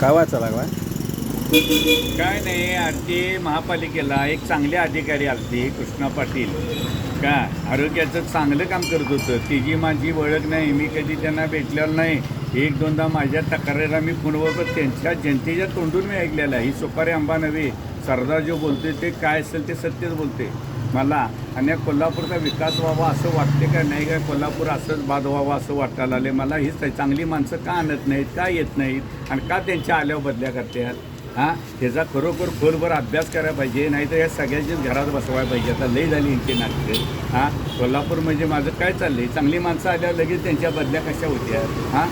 काय वाचा लागला काय नाही आरती महापालिकेला एक चांगले अधिकारी आलती कृष्णा पाटील. का आरोग्याचं चांगलं काम करत होतं. तिची माझी ओळख नाही मी कधी त्यांना भेटलेलं नाही. एक दोनदा माझ्या तक्रारीला मी फोनवर त्यांच्या जनतेच्या तोंडून मी ऐकलेलं ही सुपारी आंबा नव्हे. सरदार जो बोलते ते काय असेल ते सत्यच बोलते मला आणि या कोल्हापूरचा विकास व्हावा असं वाटते का नाही? का कोल्हापूर असंच बाद व्हावं असं वाटायला आले मला हीच चांगली माणसं का आणत नाहीत? का येत नाहीत? आणि का त्यांच्या आल्यावर बदल्या करतात? हां? ह्याचा खरोखर खोलभर अभ्यास करायला पाहिजे नाहीतर या सगळ्याचीच घरात बसवायला पाहिजे. आता लई झाली यांची नाटकं. हां? कोल्हापूर म्हणजे माझं काय चाललं आहे चांगली माणसं आल्यावर लगेच त्यांच्या बदल्या कशा होत्या? हां?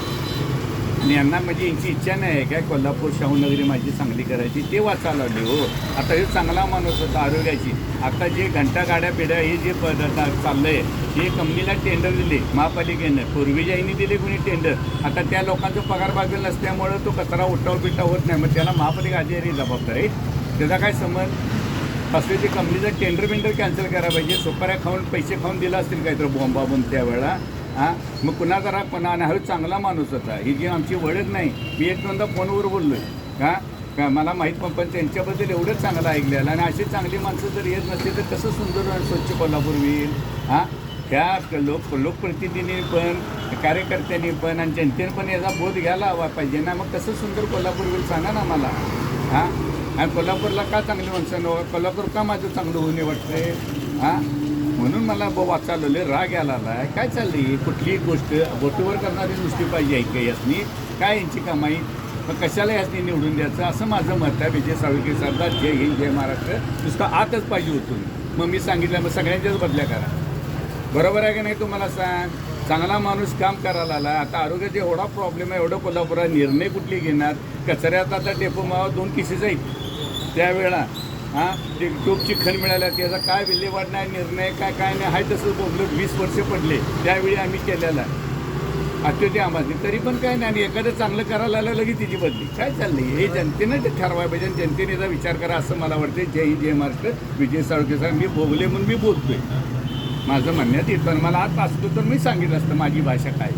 यांना म्हणजे यांची इच्छा नाही आहे काय? कोल्हापूर शाहूनगरी माझी चांगली करायची. ते वाचायला लागले हो. आता हे चांगला माणूस होता आरोग्याची. आता जे घंटा गाड्या पिढ्या हे जे पद आहे हे कंपनीला टेंडर दिले महापालिकेनं. पूर्वीच्या यांनी दिले कोणी टेंडर आता त्या लोकांचा पगार बाजूला नसल्यामुळं तो कचरा उठाव बिटाव होत नाही. मग त्याला महापालिका अधिकारी जबाबदार आहे. त्याचा काय समज असले ते कंपनीचं टेंडर बिंडर कॅन्सल करायला पाहिजे. सुपाऱ्या खाऊन पैसे खाऊन दिला असतील काहीतरी बॉम्बा बॉम्ब त्यावेळेला. हां? मग कुणा जरा पण आणि हा चांगला माणूस होता. ही जी आमची ओळख नाही मी एक दोनदा फोनवर बोललो का का मला माहीत पण पण त्यांच्याबद्दल एवढंच चांगलं ऐकलेलं आणि अशी चांगली माणसं जर येत नसतील तर कसं सुंदर स्वच्छ कोल्हापूर होईल? हां? त्या लोक लोकप्रतिनिधींनी पण कार्यकर्त्यांनी पण आणि जनतेने पण याचा बोध घ्यायला हवा पाहिजे. ना मग कसं सुंदर कोल्हापूर होईल सांगा ना मला. हां? आणि कोल्हापूरला का चांगली माणसं कोल्हापूर का माझं चांगलं होणे वाटतंय? हां? म्हणून मला बाबा वाचावलेले राग यायला आलाय काय चालली कुठलीही गोष्ट? बोटीवर करणारी नुसती पाहिजे ऐक यासनी? काय यांची कमाई? मग कशाला यासनी निवडून द्यायचं? असं माझं मत आहे. विजय सावळके सरदार जय हिंद जय महाराष्ट्र. नुसतं आतच पाहिजे होतो. मग मी सांगितलं मग सगळ्यांच्याच बदल्या करा. बरोबर आहे की नाही तुम्हाला सांग? चांगला माणूस काम करायला आला. आता आरोग्याचा एवढा प्रॉब्लेम आहे एवढं कोल्हापुरात निर्णय कुठली घेणार? कचऱ्यात आता टेपो मावा दोन किसेच आहेत. त्यावेळा हां? ते टोपची खण मिळाल्या त्याचा काय विल्हेवाट नाही निर्णय काय काय नाही हाय तसं बोललं वीस वर्ष पडले त्यावेळी आम्ही केलेला. आता आम्हाला तरी पण काय नाही आणि एखादं चांगलं करायला आलं लगेच तिची बदली. काय चालली हे जनतेनं ते ठरवाय पाहिजे आणि जनतेने याचा विचार करा असं मला वाटतं जय हिंद जय महाराष्ट्र. विजय साळके साहेब मी भोगले म्हणून मी बोलतोय. माझं म्हणण्यात येतं मला आज असतो तर मी सांगितलं असतं माझी भाषा काय